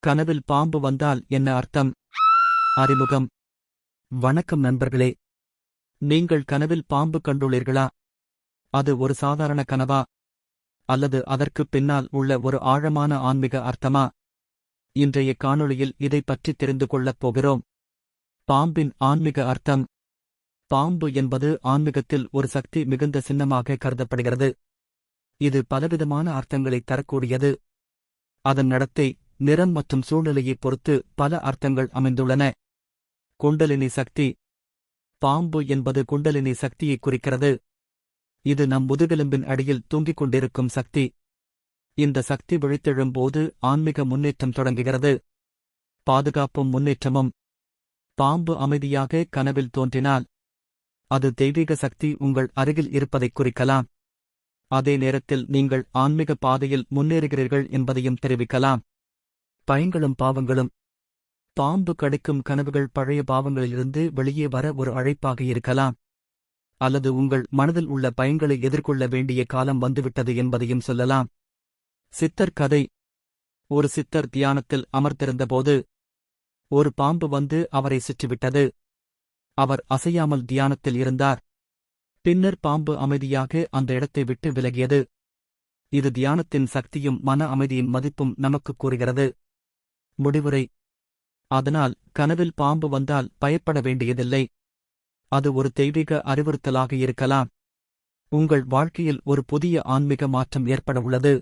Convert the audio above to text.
கனவில் பாம்பு வந்தால் என்ன அர்த்தம்? அறிமுகம். வணக்கம் நண்பர்களே. நீங்கள் கனவில் பாம்பு கண்டுள்ளீர்களா? அது ஒரு சாதாரண கனவா? அல்லது அதற்குப் பின்னால் உள்ள ஒரு ஆழமான ஆன்மீக அர்த்தமா? இன்றைய காணொளியில் இதைப் பற்றி தெரிந்து கொள்ளப் போகிறோம். பாம்பின் ஆன்மீக அர்த்தம். பாம்பு என்பது ஆன்மீகத்தில் ஒரு சக்தி மிகுந்த சின்னமாக கருதப்படுகிறது. இது பலவிதமான அர்த்தங்களை தரக்கூடியது. அதன் நடத்தை நிறம் மற்றும் சூழ்நிலையைப் பொறுத்து பல அர்த்தங்கள் அமைந்துள்ளன. குண்டலினி சக்தி. பாம்பு என்பது குண்டலினி சக்தியை குறிக்கிறது. இது நம் முதுகெலும்பின் அடியில் தூங்கிக் கொண்டிருக்கும் சக்தி. இந்த சக்தி விழித்தெழும்போது ஆன்மீக முன்னேற்றம் தொடங்குகிறது. பாதுகாப்பும் முன்னேற்றமும். பாம்பு அமைதியாக கனவில் தோன்றினால் அது தெய்வீக சக்தி உங்கள் அருகில் இருப்பதைக் குறிக்கலாம். அதே நேரத்தில் நீங்கள் ஆன்மீக பாதையில் முன்னேறுகிறீர்கள் என்பதையும் தெரிவிக்கலாம். பயங்களும் பாவங்களும். பாம்பு கடிக்கும் கனவுகள் பழைய பாவங்களிலிருந்து வெளியே வர ஒரு அழைப்பாக இருக்கலாம். அல்லது உங்கள் மனதில் உள்ள பயங்களை எதிர்கொள்ள வேண்டிய காலம் வந்துவிட்டது என்பதையும் சொல்லலாம். சித்தர் கதை. ஒரு சித்தர் தியானத்தில் அமர்ந்திருந்தபோது ஒரு பாம்பு வந்து அவரை சுற்றிவிட்டது. அவர் அசையாமல் தியானத்தில் இருந்தார். பின்னர் பாம்பு அமைதியாக அந்த இடத்தை விட்டு விலகியது. இது தியானத்தின் சக்தியும் மன அமைதியின் மதிப்பும் நமக்கு கூறுகிறது. முடிவுரை. அதனால் கனவில் பாம்பு வந்தால் பயப்பட வேண்டியதில்லை. அது ஒரு தெய்வீக அறிவுறுத்தலாக இருக்கலாம். உங்கள் வாழ்க்கையில் ஒரு புதிய ஆன்மீக மாற்றம் ஏற்பட உள்ளது.